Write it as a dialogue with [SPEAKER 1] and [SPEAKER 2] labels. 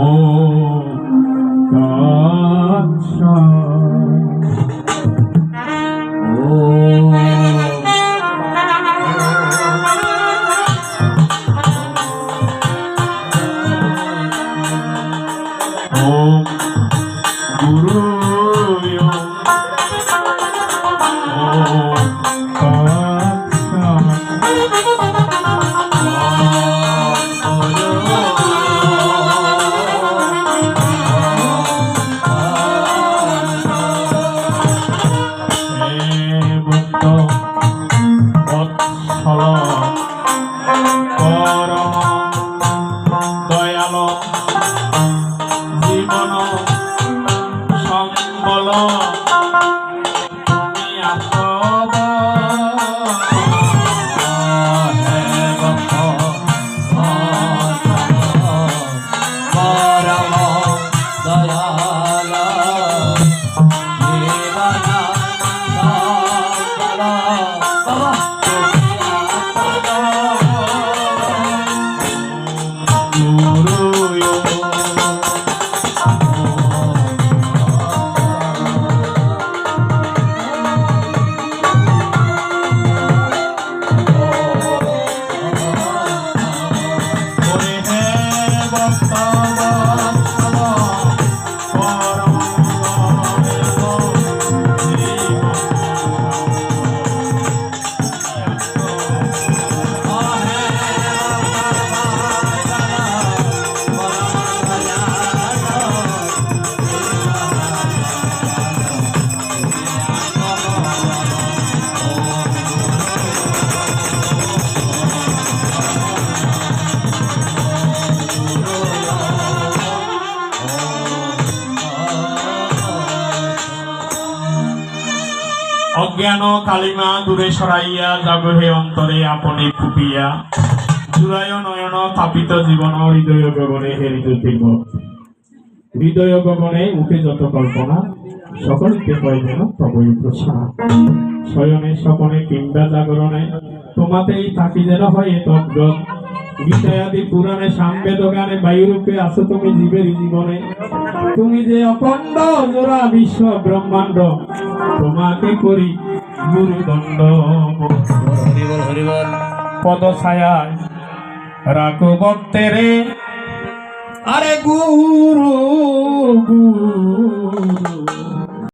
[SPEAKER 1] Oh. ভক্ত বৎসল পরম দয়াল জীবন সম্বল बापा অজ্ঞান কালিমা দূরে সরাইয়া জাগহে অন্তরে আপনি ফুপিয়া। জুড়ায় নয়ন তাপিত জীবন, হৃদয় গগনে হেরিত তীব্র। হৃদয় গগনে উঠে যত কল্পনা, সকলকে কয় যেন তবই প্রসাদ। শয়নে স্বপনে কিংবা জাগরণে, তোমাতেই থাকি যেন হয় তজ্ঞ গীতায়াদি পুরাণে সামবেদ গানে বায়ুরূপে আছো তুমি জীবের জীবনে। তুমি যে অখণ্ড জোড়া বিশ্ব ব্রহ্মাণ্ড তোমাকে করি গুরুদণ্ড। পদ ছায়ায় রাখো ভক্তেরে আরে গুরু গুরু।